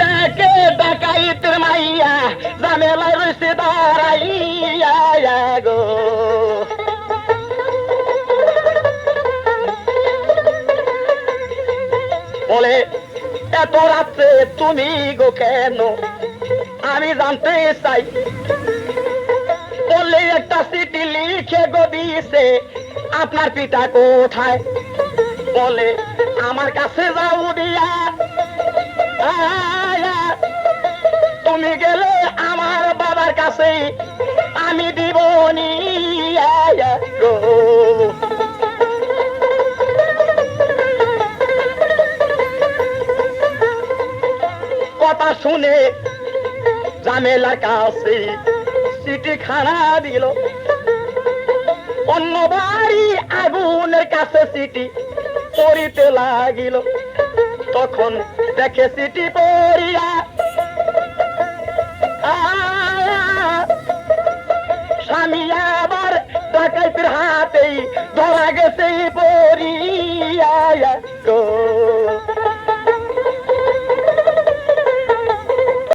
দেখে ডাকাইতের মাইয়া জামেলা রয়েছে দাঁড়াইয়া গো বলে, এত রাত্রে তুমি গো কেন? আমি জানতে চাই। বললে, একটা চিঠি লিখে গো দিয়েছে, আপনার পিতা কোথায়? বলে, আমার কাছে যাও দিয়া। তুমি গেলে আমার বাবার কাছে আমি দিব কথা শুনে জামেলার কাছে চিঠি খানা দিল। অন্য বাড়ি আগুনের কাছে চিঠি পড়িতে লাগিল। তখন দেখে চিঠি পড়িয়া ডাকাইতের হাতেই ধরা গেছে।